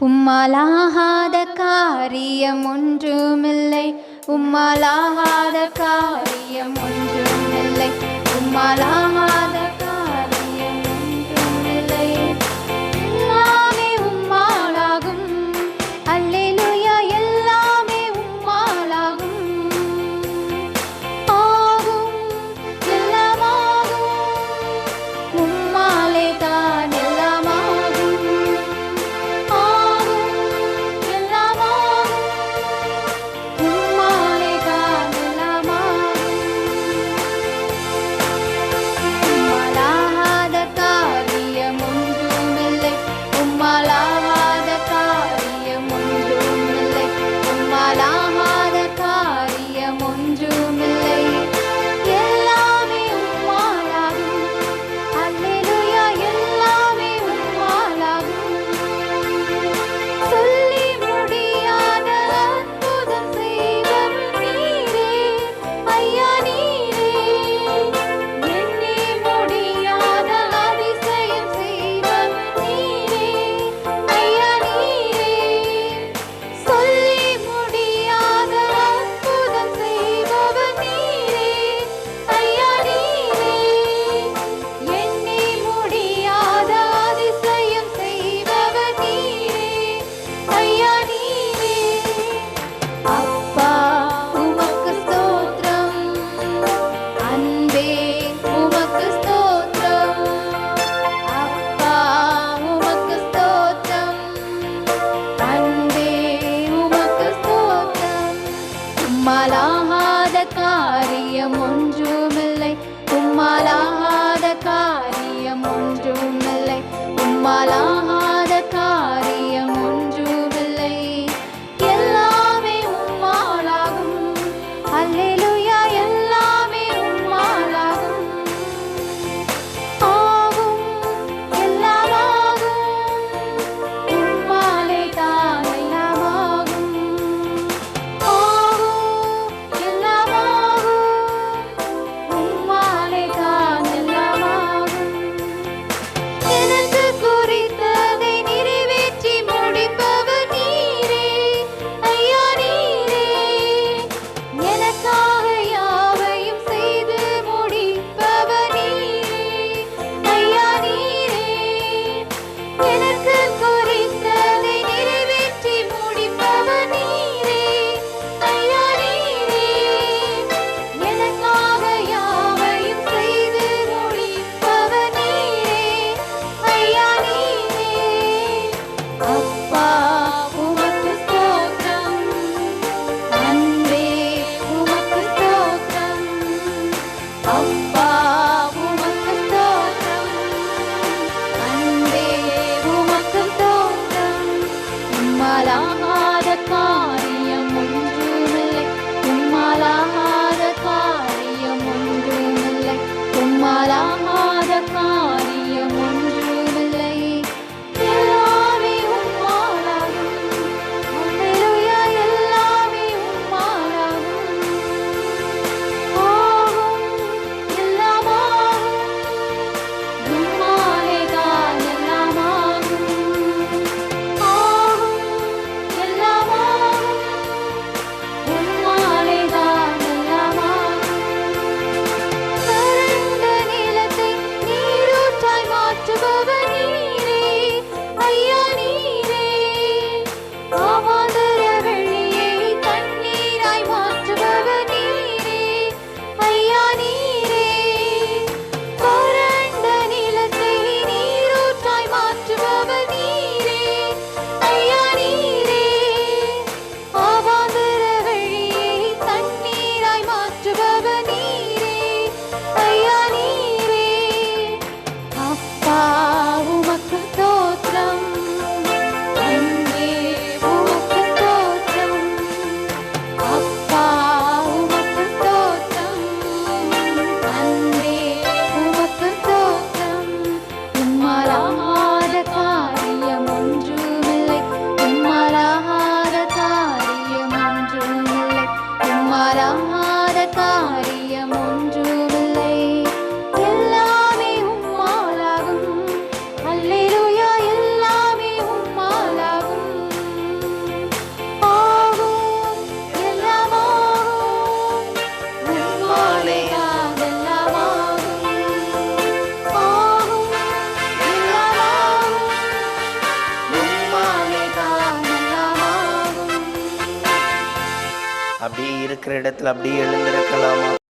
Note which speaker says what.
Speaker 1: உம்மாலாகாத காரியம் ஒன்றுமில்லை உம்மாலாகாத காரியம் ஒன்றுமில்லை உம்மாலாகாத காரியம் ஒன்றுமில்லை. உம்மாலாகாத காரியம் ஒன்றுமில்லை. உம்மாலாகாத காரியம்
Speaker 2: அப்படியே இருக்கிற இடத்துல அப்படியே எழுந்திருக்கலாமா?